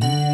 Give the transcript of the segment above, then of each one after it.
Mm-hmm.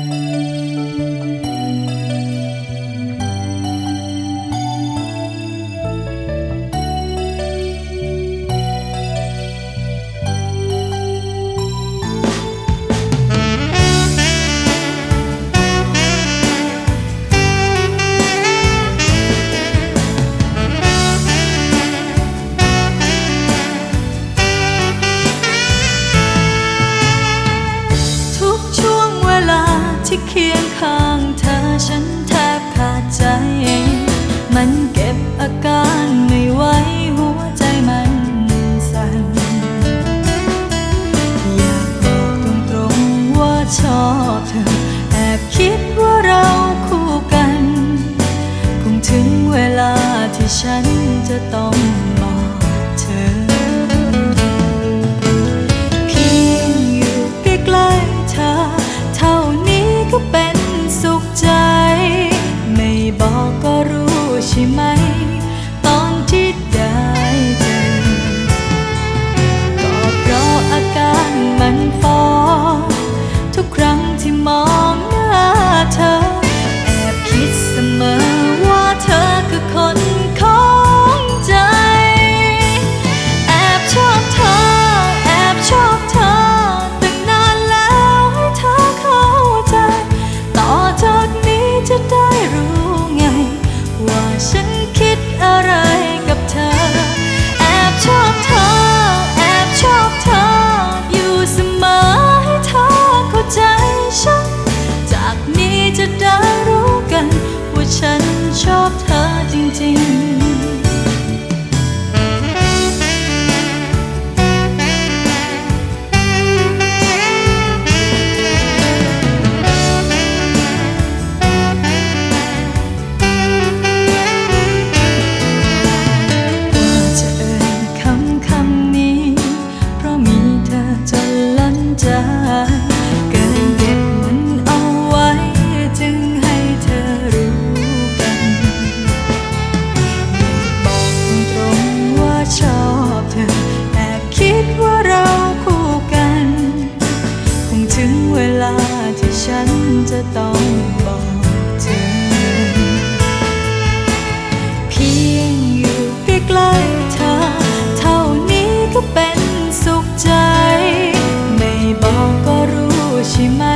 จะต้องบอกเธอ เพียงอยู่ใกล้ๆเธอ เท่านี้ก็เป็นสุขใจ ไม่บอกก็รู้ใช่ไหม しまい